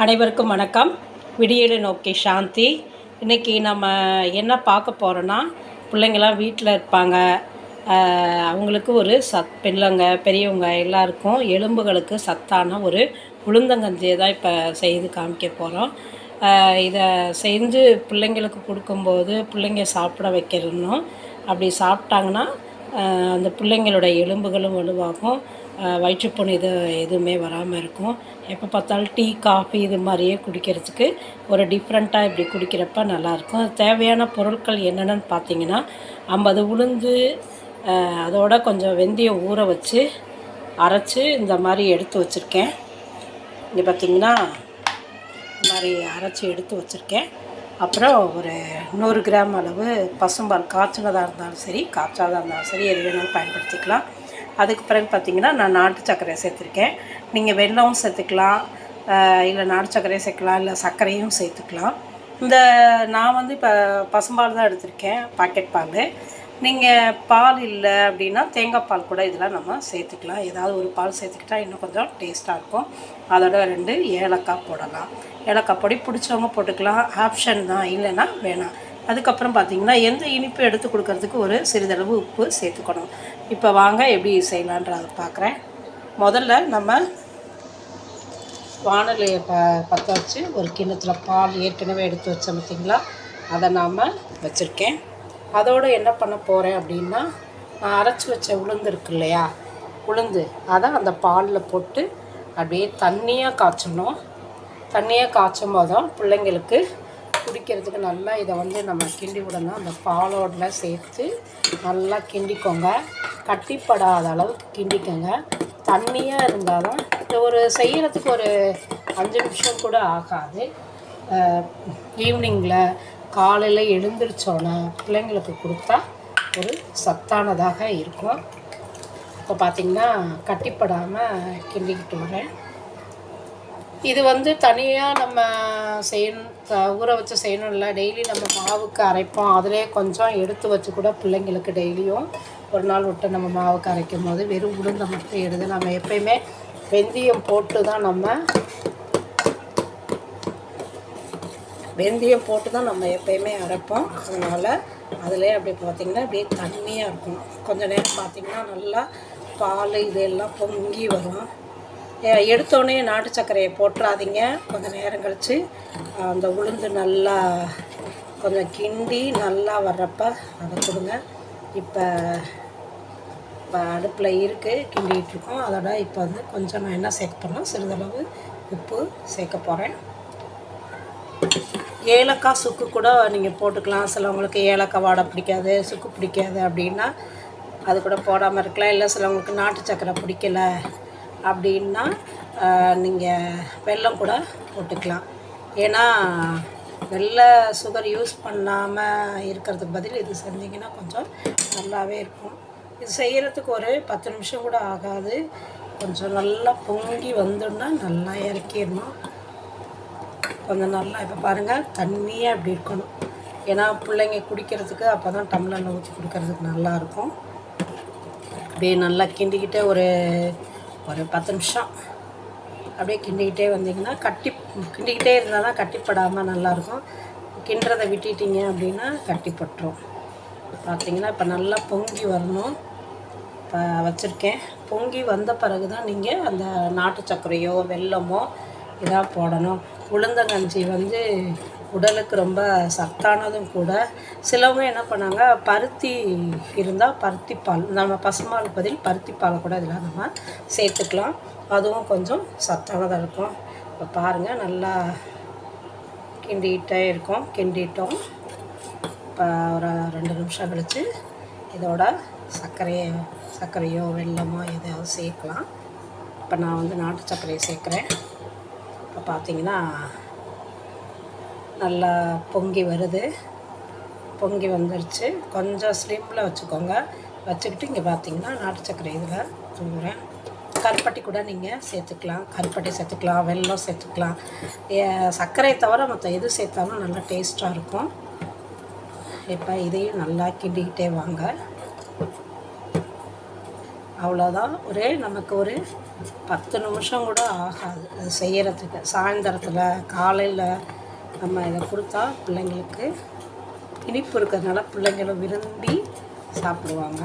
அனைவருக்கும் வணக்கம். விடியலை நோக்கி சாந்தி. இன்றைக்கி நம்ம என்ன பார்க்க போகிறோன்னா பிள்ளைங்களாம் வீட்டில் இருப்பாங்க. அவங்களுக்கு ஒரு சத் பிள்ளைங்க பெரியவங்க எல்லாருக்கும் எலும்புகளுக்கு சத்தான ஒரு உளுந்தங்கஞ்சியை தான் இப்போ செய்து காமிக்க போகிறோம் இதை செஞ்சு பிள்ளைங்களுக்கு கொடுக்கும்போது பிள்ளைங்க சாப்பிட வைக்கிறணும் அப்படி சாப்பிட்டாங்கன்னா அந்த பிள்ளைங்களோட எலும்புகளும் வலுவாகும். வயிற்றுப்புண் இது எதுவுமே வராமல் இருக்கும். எப்போ பார்த்தாலும் டீ காஃபி இது மாதிரியே குடிக்கிறதுக்கு ஒரு டிஃப்ரெண்ட்டாக இப்படி குடிக்கிறப்ப நல்லாயிருக்கும் தேவையான பொருட்கள் என்னென்னு பார்த்தீங்கன்னா ஐம்பது உளுந்து அதோட கொஞ்சம் வெந்தயம் ஊற வச்சு அரைச்சி இந்த மாதிரி எடுத்து வச்சுருக்கேன். இது பார்த்தீங்கன்னா இந்த மாதிரி அரைச்சி எடுத்து வச்சுருக்கேன். அப்புறம் ஒரு நூறு கிராம் அளவு பசும்பால் காய்ச்சினதாக இருந்தாலும் சரி காய்ச்சாதாக இருந்தாலும் சரி எது வேணாலும் பயன்படுத்திக்கலாம். அதுக்கு பிறகு பார்த்திங்கன்னா நான் நாட்டு சர்க்கரையை சேர்த்துருக்கேன். நீங்கள் வெள்ளமும் சேர்த்துக்கலாம். இல்லை நாட்டு சர்க்கரையும் சேர்க்கலாம் இல்லை சர்க்கரையும் சேர்த்துக்கலாம். இந்த நான் வந்து இப்போ பசும்பால் தான் எடுத்திருக்கேன் பாக்கெட் பால். நீங்கள் பால் இல்லை அப்படின்னா தேங்காய் பால் கூட இதெல்லாம் நம்ம சேர்த்துக்கலாம். ஏதாவது ஒரு பால் சேர்த்துக்கிட்டா இன்னும் கொஞ்சம் டேஸ்ட்டாக இருக்கும். அதோட ரெண்டு ஏலக்காய் போடலாம். ஏலக்காய் பொடி பிடிச்சவங்க போட்டுக்கலாம். ஆப்ஷன் தான். இல்லைன்னா வேணாம். அதுக்கப்புறம் பார்த்தீங்கன்னா எந்த இனிப்பு எடுத்து கொடுக்கறதுக்கு ஒரு சிறிதளவு உப்பு சேர்த்துக்கணும். இப்போ வாங்க எப்படி செய்யலான்றதை பார்க்குறேன். முதல்ல நம்ம வானலியை ப பற்ற வச்சு ஒரு கிண்ணத்தில் பால் ஏற்கனவே எடுத்து வச்சோம் பார்த்திங்களா? அதை நாம் வச்சுருக்கேன். அதோடு என்ன பண்ண போகிறேன் அப்படின்னா நான் அரைச்சி வச்ச உளுந்து இருக்கு இல்லையா? உளுந்து. அதை அந்த பாலில் போட்டு அப்படியே தண்ணியாக காய்ச்சணும். தண்ணியாக காய்ச்சும் போதும் பிள்ளைங்களுக்கு குடிக்கிறதுக்கு நல்லா இதை வந்து நம்ம கிண்டி விடணும். அந்த பாலோட சேர்த்து நல்லா கிண்டிக்கோங்க. கட்டிப்படாத அளவுக்கு கிண்டிக்கோங்க. தண்ணியாக இருந்தால் தான் இது ஒரு செய்கிறதுக்கு ஒரு அஞ்சு நிமிஷம் கூட ஆகாது. ஈவினிங்கில் காலையில் எழுந்திரிச்சோன்னே பிள்ளைங்களுக்கு கொடுத்தா ஒரு சத்தானதாக இருக்கும். இப்போ பார்த்திங்கன்னா கட்டிப்படாமல் கிண்டிக்கிட்டு வரேன். இது வந்து தனியாக நம்ம செய்யணும் ஊற வச்சு செய்யணும் இல்லை. டெய்லி நம்ம மாவுக்கு அரைப்போம். அதிலே கொஞ்சம் எடுத்து வச்சு கூட பிள்ளைங்களுக்கு டெய்லியும் ஒரு நாள் விட்டு நம்ம மாவுக்கு அரைக்கும் போது வெறும் உளுந்தை மட்டும் எடுத்து நம்ம எப்பயுமே வெந்தயம் போட்டு தான் நம்ம வெந்தயம் போட்டு தான் நம்ம எப்பயுமே அரைப்போம். அதனால் அதிலே அப்படி பார்த்திங்கன்னா அப்படியே தண்ணியாக இருக்கும். கொஞ்சம் நேரம் பார்த்திங்கன்னா நல்லா பால் இதெல்லாம் பொங்கி வரும். எடுத்தோடனே நாட்டு சர்க்கரையை போட்டுறாதீங்க. கொஞ்சம் நேரம் கழித்து அந்த உளுந்து நல்லா கொஞ்சம் கிண்டி நல்லா வர்றப்ப அதை கொடுங்க. இப்போ இப்போ அடுப்பில் இருக்குது கிண்டிகிட்ருக்கோம் அதோட இப்போ வந்து கொஞ்சம் நான் என்ன சேர்க்க போகிறேன்னா சிறிதளவு உப்பு சேர்க்க போகிறேன் ஏலக்காய் சுக்கு கூட நீங்கள் போட்டுக்கலாம். சிலவங்களுக்கு ஏலக்காய் வாடை பிடிக்காது சுக்கு பிடிக்காது அப்படின்னா அது கூட போடாமல் இருக்கலாம். இல்லை சிலவங்களுக்கு நாட்டு சக்கரை பிடிக்கல. அப்படின்னா நீங்கள் வெல்லம் கூட போட்டுக்கலாம். ஏன்னா வெள்ளை சுகர் யூஸ் பண்ணாமல் இருக்கிறதுக்கு பதில் இது செஞ்சிங்கன்னா கொஞ்சம் நல்லாவே இருக்கும். இது செய்கிறதுக்கு ஒரு பத்து நிமிஷம் கூட ஆகாது. கொஞ்சம் நல்லா பொங்கி வந்தோன்னா நல்லா இறக்கிடணும். கொஞ்சம் நல்லா இப்போ பாருங்கள் தண்ணியாக அப்படி இருக்கணும். ஏன்னா பிள்ளைங்க குடிக்கிறதுக்கு அப்போ தான் டம்ளரில் ஊற்றி கொடுக்கறதுக்கு நல்லாயிருக்கும் அப்படியே நல்லா கிண்டிக்கிட்டே ஒரு ஒரு பத்து நிமிஷம். அப்படியே கிண்டிக்கிட்டே வந்தீங்கன்னா கட்டி கிண்டிக்கிட்டே இருந்தால் தான் கட்டிப்படாமல் நல்லாயிருக்கும். கிண்டுறதை விட்டுட்டீங்க அப்படின்னா கட்டிப்பட்டுரும். பார்த்தீங்கன்னா இப்போ நல்லா பொங்கி வரணும். இப்போ வச்சுருக்கேன். பொங்கி வந்த பிறகு தான் நீங்கள் அந்த நாட்டு சர்க்கரையோ வெல்லமோ இதாக போடணும். உளுந்தங்கஞ்சி வந்து உடலுக்கு ரொம்ப சத்தானதும் கூட சிலவங்க என்ன பண்ணாங்க பருத்தி இருந்தால் பருத்தி பால் நம்ம பசுமால் பதில் பருத்தி பாலை கூட இதில் நம்ம சேர்த்துக்கலாம். அதுவும் கொஞ்சம் சத்தானதாக இருக்கும். இப்போ பாருங்கள் நல்லா கிண்டிகிட்டே இருக்கும் கிண்டிட்டோம். இப்போ ஒரு ரெண்டு நிமிஷம் கழித்து இதோட சர்க்கரையை சர்க்கரையோ வெள்ளமோ எதையாவது சேர்க்கலாம். இப்போ நான் வந்து நாட்டு சர்க்கரையை சேர்க்குறேன். இப்போ பார்த்தீங்கன்னா நல்லா பொங்கி வருது. பொங்கி வந்துருச்சு. கொஞ்சம் ஸ்லிம்மில் வச்சுக்கோங்க. வச்சுக்கிட்டு இங்கே பார்த்தீங்கன்னா நாட்டு சர்க்கரை இதில் தூங்குறேன் கருப்பட்டி கூட நீங்கள் சேர்த்துக்கலாம். கருப்பட்டி சேர்த்துக்கலாம். வெல்லம் சேர்த்துக்கலாம். ஏ- சர்க்கரையை தவிர மற்ற எது சேர்த்தாலும் நல்லா டேஸ்ட்டாக இருக்கும். இப்போ இதையும் நல்லா கிண்டிக்கிட்டே வாங்க. அவ்வளோதான் ஒரே நமக்கு ஒரு பத்து நிமிஷம் கூட ஆகாது. அது செய்கிறதுக்கு சாயந்தரத்தில் காலையில் நம்ம இதை கொடுத்தா பிள்ளைங்களுக்கு இனிப்பு இருக்கிறதுனால பிள்ளைங்களும் விரும்பி சாப்பிடுவாங்க.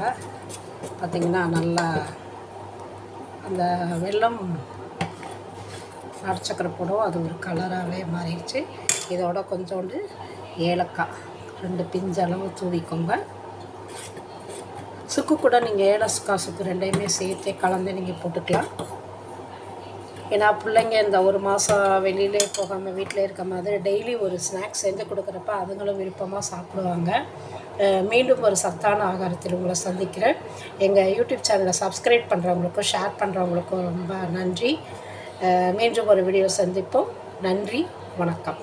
பார்த்திங்கன்னா நல்லா அந்த வெள்ளம் நாட்டுச்சக்கரை போடும். அது ஒரு கலராகவே மாறிடுச்சு. இதோட கொஞ்சோண்டு ஏலக்காய் ரெண்டு பிஞ்சளவு அளவு தூவிக்கோங்க. சுக்கு கூட நீங்கள் ஏலக்காய் சுக்கு ரெண்டையுமே சேர்த்தே கலந்து நீங்கள் போட்டுக்கலாம். ஏன்னா பிள்ளைங்க இந்த ஒரு மாதம் வெளியிலே போகாமல் வீட்டில் இருக்க மாதிரி டெய்லி ஒரு ஸ்நாக்ஸ் செஞ்சு கொடுக்குறப்ப அதுங்களும் விருப்பமாக சாப்பிடுவாங்க. மீண்டும் ஒரு சத்தான ஆகாரத்தில் உங்களை சந்திக்கிறேன். எங்கள் யூடியூப் சேனலை சப்ஸ்கிரைப் பண்ணுறவங்களுக்கும் ஷேர் பண்ணுறவங்களுக்கும் ரொம்ப நன்றி. மீண்டும் ஒரு வீடியோ சந்திப்போம். நன்றி வணக்கம்.